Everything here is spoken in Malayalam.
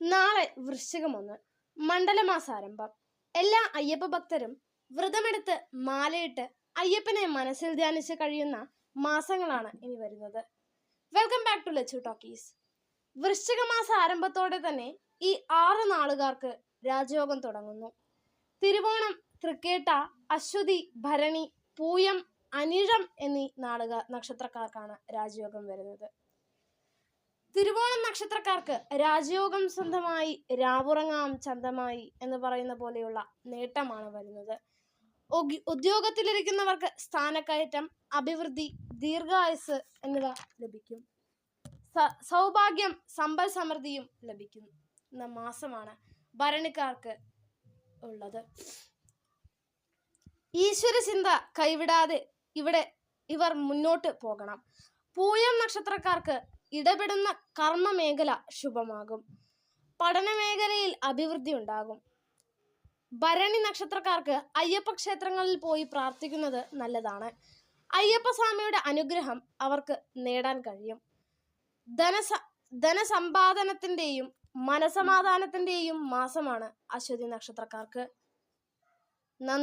നാളെ വൃശ്ചികം ഒന്ന് മണ്ഡലമാസാരംഭം. എല്ലാ അയ്യപ്പ ഭക്തരും വ്രതമെടുത്ത് മാലയിട്ട് അയ്യപ്പനെ മനസ്സിൽ ധ്യാനിച്ച് കഴിയുന്ന മാസങ്ങളാണ് ഇനി വരുന്നത്. Welcome back to Lachu talkies വൃശ്ചിക മാസ ആരംഭത്തോടെ തന്നെ ഈ ആറ് നാളുകാർക്ക് രാജയോഗം തുടങ്ങുന്നു. തിരുവോണം തൃക്കേട്ട അശ്വതി ഭരണി പൂയം അനിഴം എന്നീ നാളുക നക്ഷത്രക്കാർക്കാണ് രാജയോഗം വരുന്നത്. തിരുവോണം നക്ഷത്രക്കാർക്ക് രാജയോഗം സ്വന്തമായി രാവുറങ്ങാം ചന്തമായി എന്ന് പറയുന്ന പോലെയുള്ള നേട്ടമാണ് വരുന്നത്. ഉദ്യോഗത്തിലിരിക്കുന്നവർക്ക് സ്ഥാനക്കയറ്റം അഭിവൃദ്ധി ദീർഘായുസ് എന്നിവ ലഭിക്കും. സൗഭാഗ്യം സമ്പൽ സമൃദ്ധിയും ലഭിക്കും. എന്ന മാസമാണ് ഭരണിക്കാർക്ക് ഉള്ളത്. ഈശ്വര ചിന്ത കൈവിടാതെ ഇവിടെ ഇവർ മുന്നോട്ട് പോകണം. പൂയം നക്ഷത്രക്കാർക്ക് ഇടപെടുന്ന കർമ്മ മേഖല ശുഭമാകും. പഠന മേഖലയിൽ അഭിവൃദ്ധി ഉണ്ടാകും. ഭരണി നക്ഷത്രക്കാർക്ക് അയ്യപ്പ ക്ഷേത്രങ്ങളിൽ പോയി പ്രാർത്ഥിക്കുന്നത് നല്ലതാണ്. അയ്യപ്പ സ്വാമിയുടെ അനുഗ്രഹം അവർക്ക് നേടാൻ കഴിയും. ധനസ ധനസമ്പാദനത്തിന്റെയും മനസമാധാനത്തിന്റെയും മാസമാണ് അശ്വതി നക്ഷത്രക്കാർക്ക്.